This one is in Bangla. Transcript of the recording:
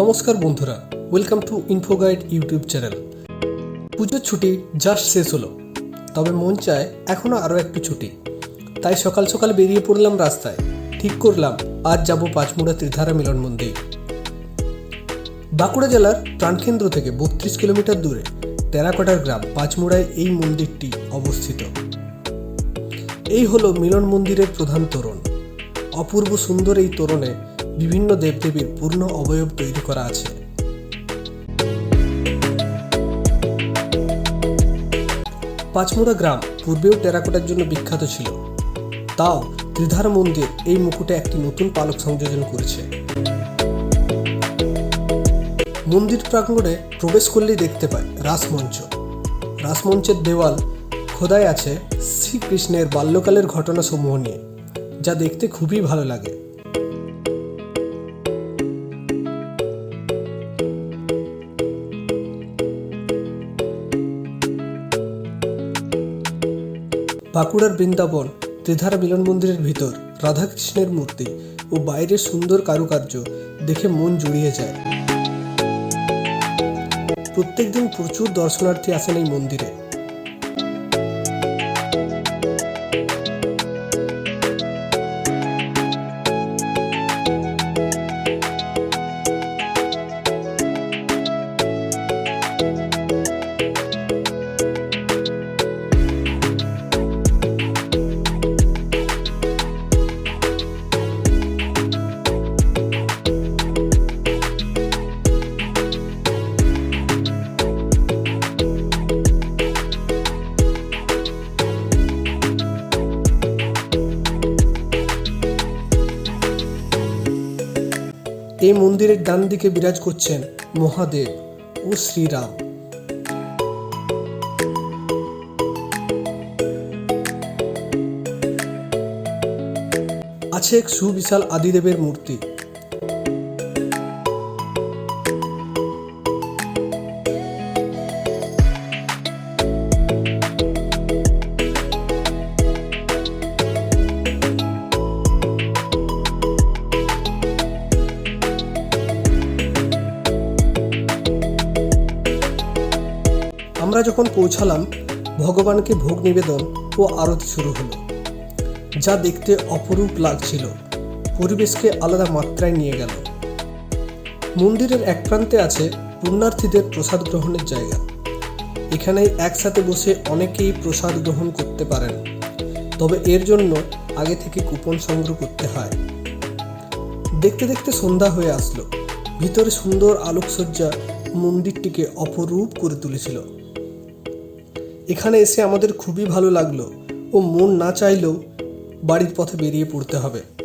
নমস্কার বন্ধুরা welcome to info guide YouTube channel পুজোর ছুটি জাস্ট শেষ হলো, তবে মন চায় এখনও আরও একটু ছুটি। তাই সকাল সকাল বেরিয়ে পড়লাম রাস্তায়। ঠিক করলাম, আজ যাব পাঁচমুড়া ত্রিধারা মিলন মন্দির। বাঁকুড়া জেলার প্রাণকেন্দ্র থেকে বত্রিশ কিলোমিটার দূরে টেরাকোটার গ্রাম পাঁচমুড়ায় এই মন্দিরটি অবস্থিত। এই হলো মিলন মন্দিরের প্রধান তোরণ। অপূর্ব সুন্দর এই তোরণে বিভিন্ন দেবদেবীর পূর্ণ অবয়ব তৈরি করা আছে। পাঁচমুড়া গ্রাম পূর্বেও টেরাকোটার জন্য বিখ্যাত ছিল। তাও ত্রিধার মন্দির এই মুকুটে একটি নতুন পালক সংযোজন করেছে। মন্দির প্রাঙ্গণে প্রবেশ করলেই দেখতে পায় রাসমঞ্চ। রাসমঞ্চের দেওয়াল খোদাই আছে শ্রীকৃষ্ণের বাল্যকালের ঘটনাসমূহ নিয়ে, যা দেখতে খুবই ভালো লাগে। বাঁকুড়ার বৃন্দাবন, ত্রিধারা মিলন মন্দিরের ভিতর, রাধাকৃষ্ণের মূর্তি ও বাইরের সুন্দর কারুকার্য দেখে মন জুড়িয়ে যায়। প্রত্যেকদিন প্রচুর দর্শনার্থী আসেন এই মন্দিরে। এই মন্দিরের ডান দিকে বিরাজ করছেন মহাদেব ও শ্রীরাম। আছে এক সুবিশাল আদিদেবের মূর্তি। আমরা যখন পৌঁছালাম, ভগবানকে ভোগ নিবেদন ও আরতি শুরু হলো, যা দেখতে অপরূপ লাগছিল। পরিবেশকে আলাদা মাত্রায় নিয়ে গেল। মন্দিরের এক প্রান্তে আছে পুণ্যার্থীদের প্রসাদ গ্রহণের জায়গা। এখানে একসাথে বসে অনেকেই প্রসাদ গ্রহণ করতে পারেন, তবে এর জন্য আগে থেকে কুপন সংগ্রহ করতে হয়। দেখতে দেখতে সন্ধ্যা হয়ে আসলো। ভিতরে সুন্দর আলোকসজ্জা মন্দিরটিকে অপরূপ করে তুলেছিল। এখানে এসে আমাদের খুবই ভালো লাগল ও মন না চাইলেও বাড়ির পথে বেরিয়ে পড়তে হবে।